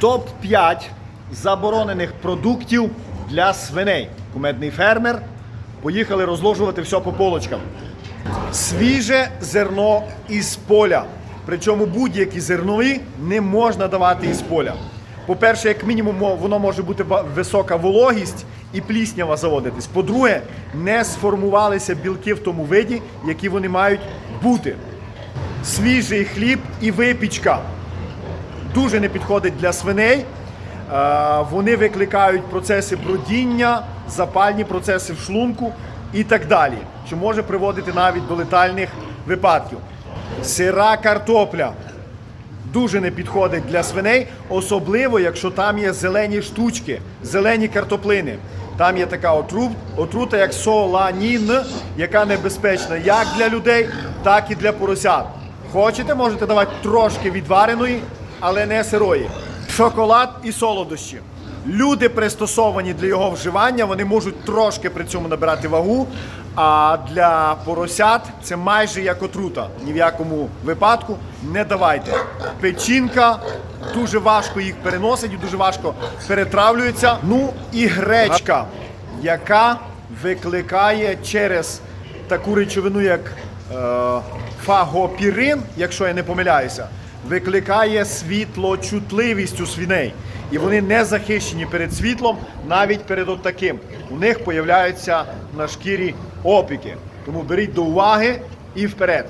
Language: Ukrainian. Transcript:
Топ-5 заборонених продуктів для свиней. Кумедний фермер. Поїхали розложувати все по полочкам. Свіже зерно із поля. Причому будь-які зернові не можна давати із поля. По-перше, як мінімум, воно може бути висока вологість і пліснява заводитись. По-друге, не сформувалися білки в тому виді, які вони мають бути. Свіжий хліб і випічка дуже не підходить для свиней. Е, Вони викликають процеси бродіння, запальні процеси в шлунку і так далі, що може приводити навіть до летальних випадків. Сира картопля дуже не підходить для свиней, особливо якщо там є зелені штучки, зелені картоплини. Там є така отру- отрута, як соланін, яка небезпечна як для людей, так і для поросят. Хочете, можете давати трошки відвареної, але не сирої. Шоколад і солодощі. Люди пристосовані для його вживання, вони можуть трошки при цьому набирати вагу. А для поросят це майже як отрута. Ні в якому випадку не давайте. Печінка дуже важко їх переносить, дуже важко перетравлюється. Ну і гречка, яка викликає через таку речовину, як е, фагопірин, якщо я не помиляюся, викликає світлочутливість у свиней. І вони не захищені перед світлом, навіть перед от таким. У них появляються на шкірі опіки. Тому беріть до уваги і вперед.